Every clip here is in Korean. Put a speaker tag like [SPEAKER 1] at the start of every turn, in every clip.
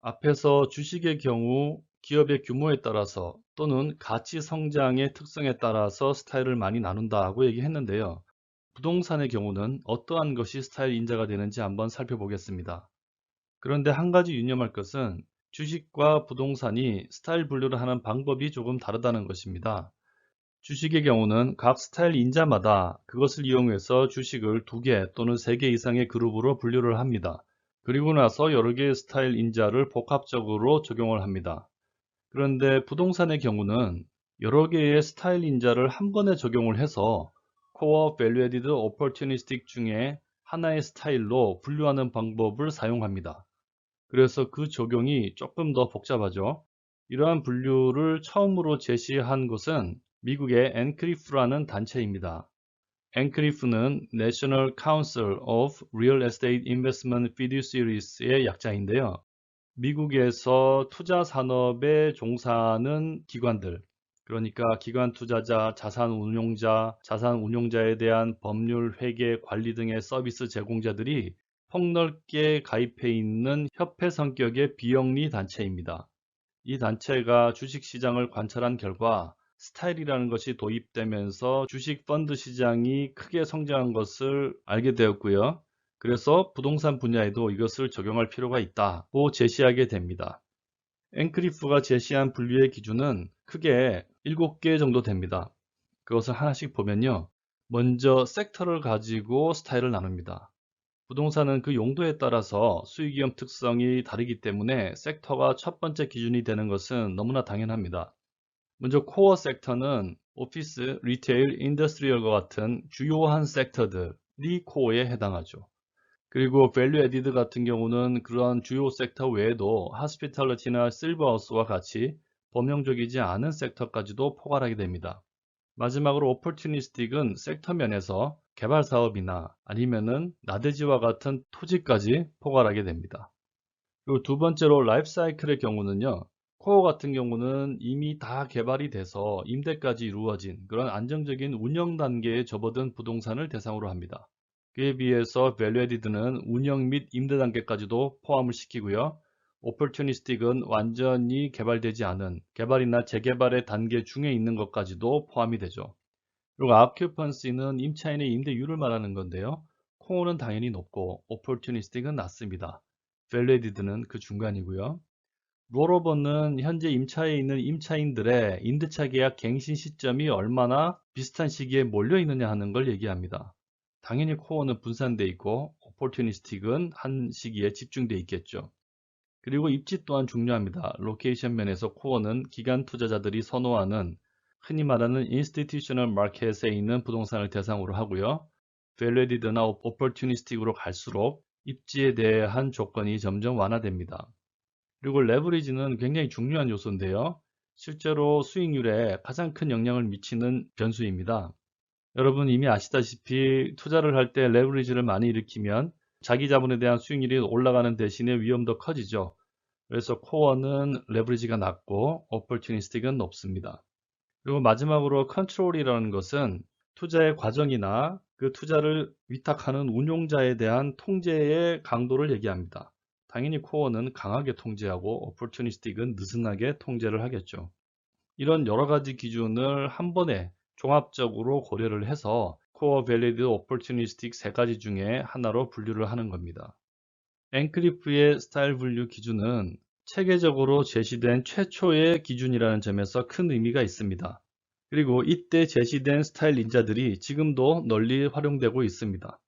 [SPEAKER 1] 앞에서 주식의 경우 기업의 규모에 따라서 또는 가치 성장의 특성에 따라서 스타일을 많이 나눈다고 얘기했는데요. 부동산의 경우는 어떠한 것이 스타일 인자가 되는지 한번 살펴보겠습니다. 그런데 한 가지 유념할 것은 주식과 부동산이 스타일 분류를 하는 방법이 조금 다르다는 것입니다. 주식의 경우는 각 스타일 인자마다 그것을 이용해서 주식을 두개 또는 세개 이상의 그룹으로 분류를 합니다. 그리고 나서 여러 개의 스타일 인자를 복합적으로 적용을 합니다. 그런데 부동산의 경우는 여러 개의 스타일 인자를 한 번에 적용을 해서 Core Value-Added Opportunistic 중에 하나의 스타일로 분류하는 방법을 사용합니다. 그래서 그 적용이 조금 더 복잡하죠. 이러한 분류를 처음으로 제시한 것은 미국의 엔크리프라는 단체입니다. 엔크리프는 National Council of Real Estate Investment Fiduciaries의 약자인데요. 미국에서 투자 산업에 종사하는 기관들, 그러니까 기관 투자자, 자산 운용자, 자산 운용자에 대한 법률, 회계, 관리 등의 서비스 제공자들이 폭넓게 가입해 있는 협회 성격의 비영리 단체입니다. 이 단체가 주식시장을 관찰한 결과 스타일이라는 것이 도입되면서 주식 펀드 시장이 크게 성장한 것을 알게 되었고요. 그래서 부동산 분야에도 이것을 적용할 필요가 있다고 제시하게 됩니다. 앵크리프가 제시한 분류의 기준은 크게 7개 정도 됩니다. 그것을 하나씩 보면요. 먼저 섹터를 가지고 스타일을 나눕니다. 부동산은 그 용도에 따라서 수익위험 특성이 다르기 때문에 섹터가 첫 번째 기준이 되는 것은 너무나 당연합니다. 먼저 코어 섹터는 오피스, 리테일, 인더스트리얼과 같은 주요한 섹터들이 코어에 해당하죠. 그리고 밸류 에디드 같은 경우는 그러한 주요 섹터 외에도 하스피탈리티나 실버하우스와 같이 범용적이지 않은 섹터까지도 포괄하게 됩니다. 마지막으로 오퍼튜니스틱은 섹터 면에서 개발 사업이나 아니면은 나대지와 같은 토지까지 포괄하게 됩니다. 그리고 두 번째로 라이프 사이클의 경우는요. 코어 같은 경우는 이미 다 개발이 돼서 임대까지 이루어진 그런 안정적인 운영 단계에 접어든 부동산을 대상으로 합니다. 그에 비해서 밸류에디드는 운영 및 임대 단계까지도 포함을 시키고요. 오퍼튜니스틱은 완전히 개발되지 않은 개발이나 재개발의 단계 중에 있는 것까지도 포함이 되죠. 그리고 아큐펀시는 임차인의 임대율을 말하는 건데요. 코어는 당연히 높고 오퍼튜니스틱은 낮습니다. 밸리디드는 그 중간이고요. 롤오버는 현재 임차에 있는 임차인들의 임대차 계약 갱신 시점이 얼마나 비슷한 시기에 몰려 있느냐 하는 걸 얘기합니다. 당연히 코어는 분산되어 있고 오퍼튜니스틱은 한 시기에 집중되어 있겠죠. 그리고 입지 또한 중요합니다. 로케이션 면에서 코어는 기관 투자자들이 선호하는 흔히 말하는 인스티튜셔널 마켓에 있는 부동산을 대상으로 하고요. 밸리디드나 오퍼튜니스틱으로 갈수록 입지에 대한 조건이 점점 완화됩니다. 그리고 레버리지는 굉장히 중요한 요소인데요. 실제로 수익률에 가장 큰 영향을 미치는 변수입니다. 여러분 이미 아시다시피 투자를 할 때 레버리지를 많이 일으키면 자기 자본에 대한 수익률이 올라가는 대신에 위험도 커지죠. 그래서 코어는 레버리지가 낮고 오퍼튜니스틱은 높습니다. 그리고 마지막으로 컨트롤이라는 것은 투자의 과정이나 그 투자를 위탁하는 운용자에 대한 통제의 강도를 얘기합니다. 당연히 코어는 강하게 통제하고 오퍼튜니스틱은 느슨하게 통제를 하겠죠. 이런 여러 가지 기준을 한 번에 종합적으로 고려를 해서 코어 밸리드 오퍼튜니스틱 세 가지 중에 하나로 분류를 하는 겁니다. 앵크리프의 스타일 분류 기준은 체계적으로 제시된 최초의 기준이라는 점에서 큰 의미가 있습니다. 그리고 이때 제시된 스타일 인자들이 지금도 널리 활용되고 있습니다.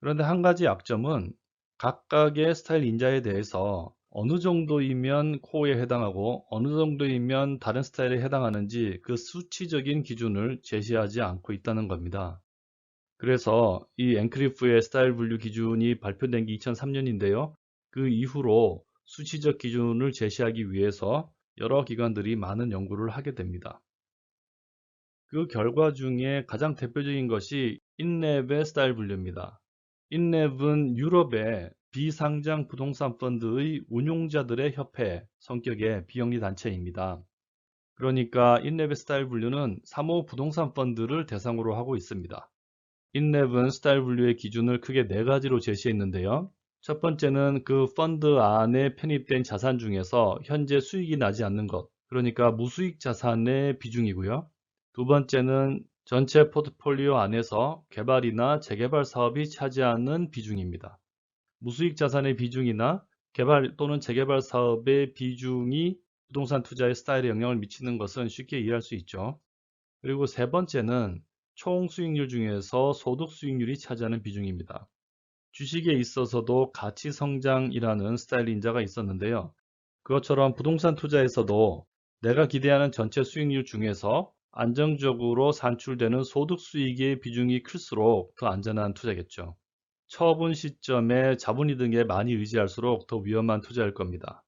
[SPEAKER 1] 그런데 한 가지 약점은 각각의 스타일 인자에 대해서 어느 정도이면 코어에 해당하고 어느 정도이면 다른 스타일에 해당하는지 그 수치적인 기준을 제시하지 않고 있다는 겁니다. 그래서 이 앵크리프의 스타일 분류 기준이 발표된 게 2003년인데요. 그 이후로 수치적 기준을 제시하기 위해서 여러 기관들이 많은 연구를 하게 됩니다. 그 결과 중에 가장 대표적인 것이 인랩의 스타일 분류입니다. 인랩은 유럽의 비상장 부동산 펀드의 운용자들의 협회 성격의 비영리 단체입니다. 그러니까 인랩의 스타일 분류는 사모 부동산 펀드를 대상으로 하고 있습니다. 인랩은 스타일 분류의 기준을 크게 네 가지로 제시했는데요. 첫 번째는 그 펀드 안에 편입된 자산 중에서 현재 수익이 나지 않는 것, 그러니까 무수익 자산의 비중이고요. 두 번째는 전체 포트폴리오 안에서 개발이나 재개발 사업이 차지하는 비중입니다. 무수익 자산의 비중이나 개발 또는 재개발 사업의 비중이 부동산 투자의 스타일에 영향을 미치는 것은 쉽게 이해할 수 있죠. 그리고 세 번째는 총 수익률 중에서 소득 수익률이 차지하는 비중입니다. 주식에 있어서도 가치 성장이라는 스타일 인자가 있었는데요. 그것처럼 부동산 투자에서도 내가 기대하는 전체 수익률 중에서 안정적으로 산출되는 소득 수익의 비중이 클수록 더 안전한 투자겠죠. 처분 시점에 자본이 등에 많이 의지할수록 더 위험한 투자일 겁니다.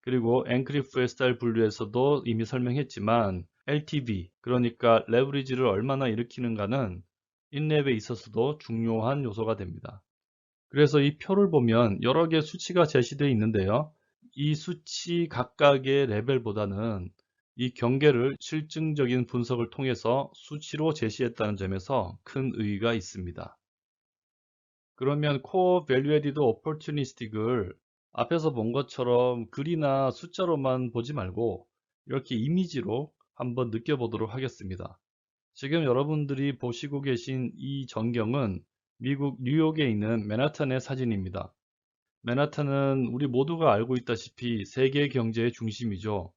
[SPEAKER 1] 그리고 앵크리프의 스타일 분류에서도 이미 설명했지만 LTV, 그러니까 레버리지를 얼마나 일으키는가는 인랩에 있어서도 중요한 요소가 됩니다. 그래서 이 표를 보면 여러 개 수치가 제시되어 있는데요. 이 수치 각각의 레벨보다는 이 경계를 실증적인 분석을 통해서 수치로 제시했다는 점에서 큰 의의가 있습니다. 그러면 Value Added Opportunistic을 앞에서 본 것처럼 글이나 숫자로만 보지 말고 이렇게 이미지로 한번 느껴보도록 하겠습니다. 지금 여러분들이 보시고 계신 이 전경은 미국 뉴욕에 있는 맨하탄의 사진입니다. 맨하탄은 우리 모두가 알고 있다시피 세계 경제의 중심이죠.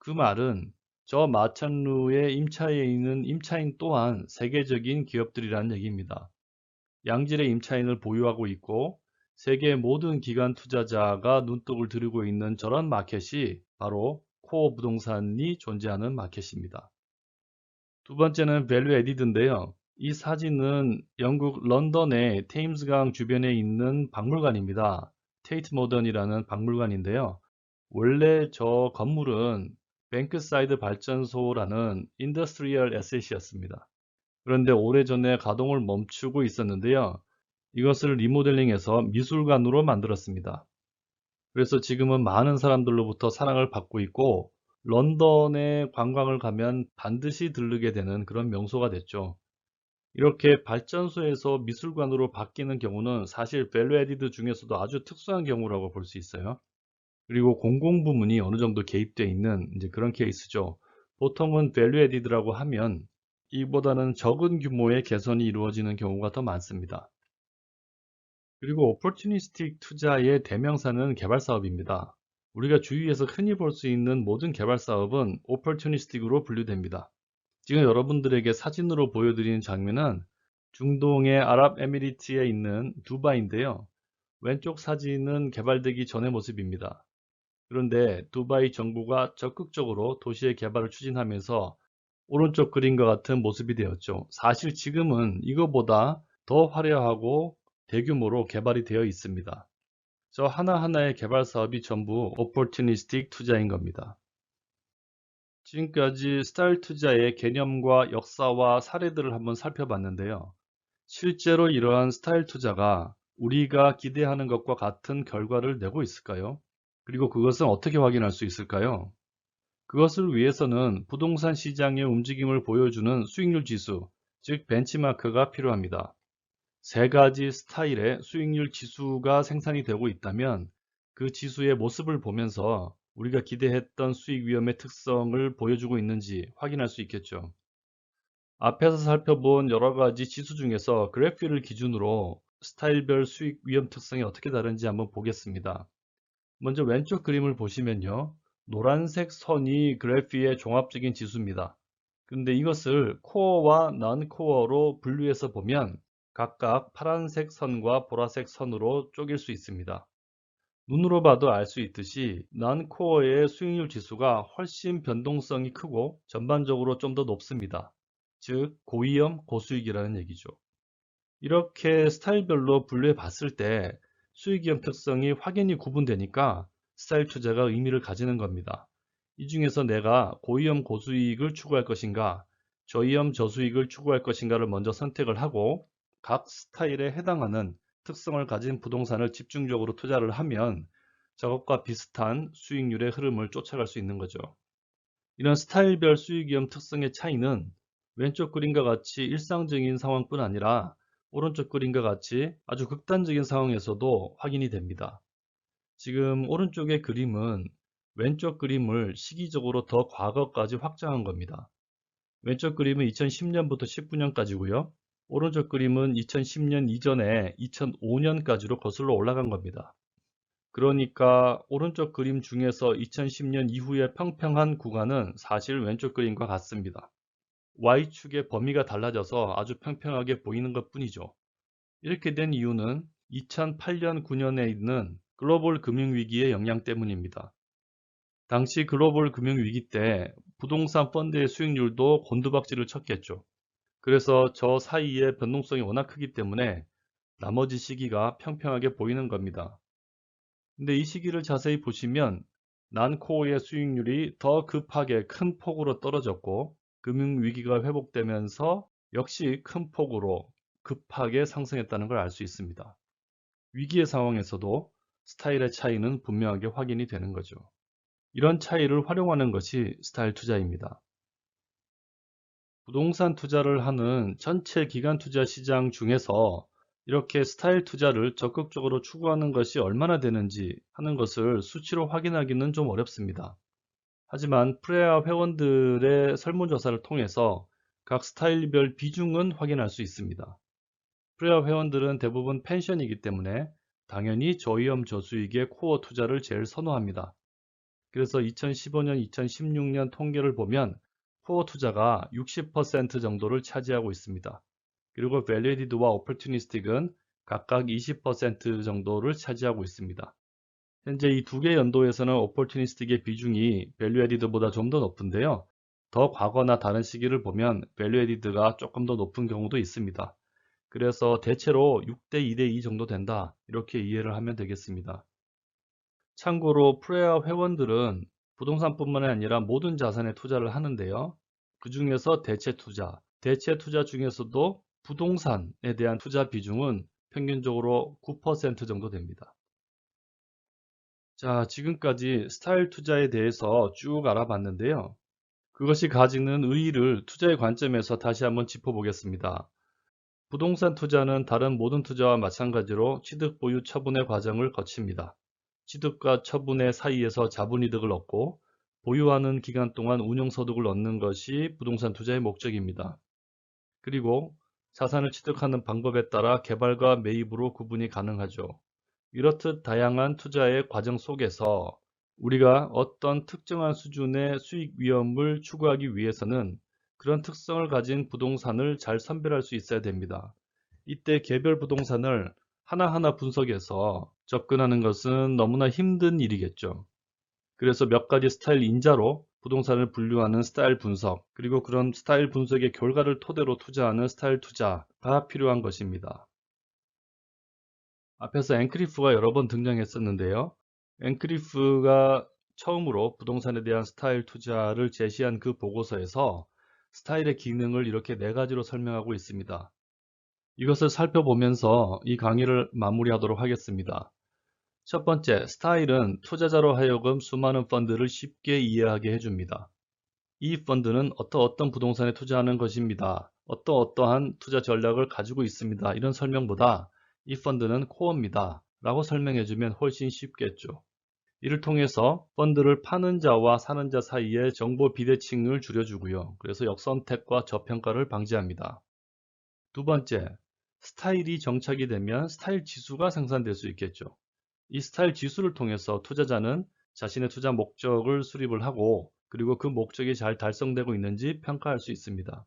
[SPEAKER 1] 그 말은 저 마천루의 임차에 있는 임차인 또한 세계적인 기업들이라는 얘기입니다. 양질의 임차인을 보유하고 있고 세계 모든 기관 투자자가 눈독을 들이고 있는 저런 마켓이 바로 코어 부동산이 존재하는 마켓입니다. 두 번째는 밸류 에디드인데요. 이 사진은 영국 런던의 테임스강 주변에 있는 박물관입니다. 테이트 모던이라는 박물관인데요. 원래 저 건물은 뱅크사이드 발전소라는 인더스트리얼 에셋이었습니다. 그런데 오래전에 가동을 멈추고 있었는데요. 이것을 리모델링해서 미술관으로 만들었습니다. 그래서 지금은 많은 사람들로부터 사랑을 받고 있고 런던에 관광을 가면 반드시 들르게 되는 그런 명소가 됐죠. 이렇게 발전소에서 미술관으로 바뀌는 경우는 사실 밸류 에디드 중에서도 아주 특수한 경우라고 볼 수 있어요. 그리고 공공 부문이 어느 정도 개입되어 있는 이제 그런 케이스죠. 보통은 밸류 에디드라고 하면 이보다는 적은 규모의 개선이 이루어지는 경우가 더 많습니다. 그리고 오퍼튜니스틱 투자의 대명사는 개발 사업입니다. 우리가 주위에서 흔히 볼 수 있는 모든 개발 사업은 오퍼튜니스틱으로 분류됩니다. 지금 여러분들에게 사진으로 보여드리는 장면은 중동의 아랍에미리트에 있는 두바이인데요. 왼쪽 사진은 개발되기 전의 모습입니다. 그런데 두바이 정부가 적극적으로 도시의 개발을 추진하면서 오른쪽 그림과 같은 모습이 되었죠. 사실 지금은 이거보다 더 화려하고 대규모로 개발이 되어 있습니다. 저 하나하나의 개발 사업이 전부 오퍼튜니스틱 투자인 겁니다. 지금까지 스타일 투자의 개념과 역사와 사례들을 한번 살펴봤는데요. 실제로 이러한 스타일 투자가 우리가 기대하는 것과 같은 결과를 내고 있을까요? 그리고 그것은 어떻게 확인할 수 있을까요? 그것을 위해서는 부동산 시장의 움직임을 보여주는 수익률 지수, 즉 벤치마크가 필요합니다. 세 가지 스타일의 수익률 지수가 생산이 되고 있다면 그 지수의 모습을 보면서 우리가 기대했던 수익 위험의 특성을 보여주고 있는지 확인할 수 있겠죠. 앞에서 살펴본 여러 가지 지수 중에서 그래프를 기준으로 스타일별 수익 위험 특성이 어떻게 다른지 한번 보겠습니다. 먼저 왼쪽 그림을 보시면요. 노란색 선이 그래프의 종합적인 지수입니다. 근데 이것을 코어와 난 코어로 분류해서 보면 각각 파란색 선과 보라색 선으로 쪼갤 수 있습니다. 눈으로 봐도 알 수 있듯이 난 코어의 수익률 지수가 훨씬 변동성이 크고 전반적으로 좀 더 높습니다. 즉 고위험 고수익이라는 얘기죠. 이렇게 스타일별로 분류해 봤을 때 수익위험 특성이 확연히 구분되니까 스타일 투자가 의미를 가지는 겁니다. 이 중에서 내가 고위험 고수익을 추구할 것인가 저위험 저수익을 추구할 것인가를 먼저 선택을 하고 각 스타일에 해당하는 특성을 가진 부동산을 집중적으로 투자를 하면 저것과 비슷한 수익률의 흐름을 쫓아갈 수 있는 거죠. 이런 스타일별 수익 위험 특성의 차이는 왼쪽 그림과 같이 일상적인 상황뿐 아니라 오른쪽 그림과 같이 아주 극단적인 상황에서도 확인이 됩니다. 지금 오른쪽의 그림은 왼쪽 그림을 시기적으로 더 과거까지 확장한 겁니다. 왼쪽 그림은 2010년부터 19년까지고요. 오른쪽 그림은 2010년 이전에 2005년까지로 거슬러 올라간 겁니다. 그러니까 오른쪽 그림 중에서 2010년 이후의 평평한 구간은 사실 왼쪽 그림과 같습니다. Y축의 범위가 달라져서 아주 평평하게 보이는 것 뿐이죠. 이렇게 된 이유는 2008년 9년에 있는 글로벌 금융위기의 영향 때문입니다. 당시 글로벌 금융위기 때 부동산 펀드의 수익률도 곤두박질을 쳤겠죠. 그래서 저 사이의 변동성이 워낙 크기 때문에 나머지 시기가 평평하게 보이는 겁니다. 근데 이 시기를 자세히 보시면 난코어의 수익률이 더 급하게 큰 폭으로 떨어졌고 금융위기가 회복되면서 역시 큰 폭으로 급하게 상승했다는 걸 알 수 있습니다. 위기의 상황에서도 스타일의 차이는 분명하게 확인이 되는 거죠. 이런 차이를 활용하는 것이 스타일 투자입니다. 부동산 투자를 하는 전체 기간 투자 시장 중에서 이렇게 스타일 투자를 적극적으로 추구하는 것이 얼마나 되는지 하는 것을 수치로 확인하기는 좀 어렵습니다. 하지만 프레아 회원들의 설문조사를 통해서 각 스타일별 비중은 확인할 수 있습니다. 프레아 회원들은 대부분 펜션이기 때문에 당연히 저위험 저수익의 코어 투자를 제일 선호합니다. 그래서 2015년, 2016년 통계를 보면 코어 투자가 60% 정도를 차지하고 있습니다. 그리고 밸리디드와 오퍼튜니스틱은 각각 20% 정도를 차지하고 있습니다. 현재 이 두 개 연도에서는 오퍼튜니스틱의 비중이 밸류 에디드보다 좀 더 높은데요. 더 과거나 다른 시기를 보면 밸류 에디드가 조금 더 높은 경우도 있습니다. 그래서 대체로 6대 2대 2 정도 된다. 이렇게 이해를 하면 되겠습니다. 참고로 프레아 회원들은 부동산뿐만 아니라 모든 자산에 투자를 하는데요. 그 중에서 대체 투자, 대체 투자 중에서도 부동산에 대한 투자 비중은 평균적으로 9% 정도 됩니다. 자, 지금까지 스타일 투자에 대해서 쭉 알아봤는데요. 그것이 가지는 의의를 투자의 관점에서 다시 한번 짚어보겠습니다. 부동산 투자는 다른 모든 투자와 마찬가지로 취득 보유 처분의 과정을 거칩니다. 취득과 처분의 사이에서 자본이득을 얻고 보유하는 기간 동안 운용소득을 얻는 것이 부동산 투자의 목적입니다. 그리고 자산을 취득하는 방법에 따라 개발과 매입으로 구분이 가능하죠. 이렇듯 다양한 투자의 과정 속에서 우리가 어떤 특정한 수준의 수익 위험을 추구하기 위해서는 그런 특성을 가진 부동산을 잘 선별할 수 있어야 됩니다. 이때 개별 부동산을 하나하나 분석해서 접근하는 것은 너무나 힘든 일이겠죠. 그래서 몇 가지 스타일 인자로 부동산을 분류하는 스타일 분석, 그리고 그런 스타일 분석의 결과를 토대로 투자하는 스타일 투자가 필요한 것입니다. 앞에서 앵크리프가 여러 번 등장했었는데요. 앵크리프가 처음으로 부동산에 대한 스타일 투자를 제시한 그 보고서에서 스타일의 기능을 이렇게 네 가지로 설명하고 있습니다. 이것을 살펴보면서 이 강의를 마무리하도록 하겠습니다. 첫 번째, 스타일은 투자자로 하여금 수많은 펀드를 쉽게 이해하게 해줍니다. 이 펀드는 어떤 어떤 부동산에 투자하는 것입니다. 어떠 어떠한 투자 전략을 가지고 있습니다. 이런 설명보다 이 펀드는 코어입니다. 라고 설명해주면 훨씬 쉽겠죠. 이를 통해서 펀드를 파는 자와 사는 자 사이의 정보 비대칭을 줄여주고요. 그래서 역선택과 저평가를 방지합니다. 두 번째, 스타일이 정착이 되면 스타일 지수가 생산될 수 있겠죠. 이 스타일 지수를 통해서 투자자는 자신의 투자 목적을 수립을 하고 그리고 그 목적이 잘 달성되고 있는지 평가할 수 있습니다.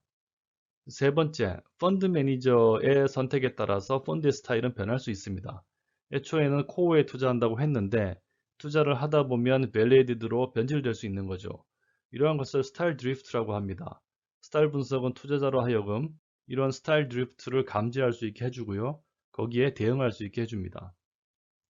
[SPEAKER 1] 세 번째, 펀드 매니저의 선택에 따라서 펀드의 스타일은 변할 수 있습니다. 애초에는 코어에 투자한다고 했는데 투자를 하다 보면 벨레디드로 변질될 수 있는 거죠. 이러한 것을 스타일 드리프트라고 합니다. 스타일 분석은 투자자로 하여금 이런 스타일 드리프트를 감지할 수 있게 해주고요. 거기에 대응할 수 있게 해줍니다.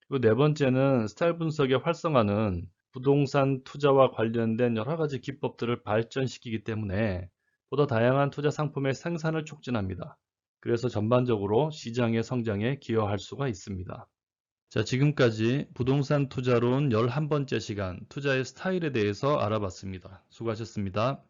[SPEAKER 1] 그리고 네 번째는 스타일 분석의 활성화는 부동산 투자와 관련된 여러 가지 기법들을 발전시키기 때문에 보다 다양한 투자 상품의 생산을 촉진합니다. 그래서 전반적으로 시장의 성장에 기여할 수가 있습니다. 자, 지금까지 부동산 투자론 11번째 시간 투자의 스타일에 대해서 알아봤습니다. 수고하셨습니다.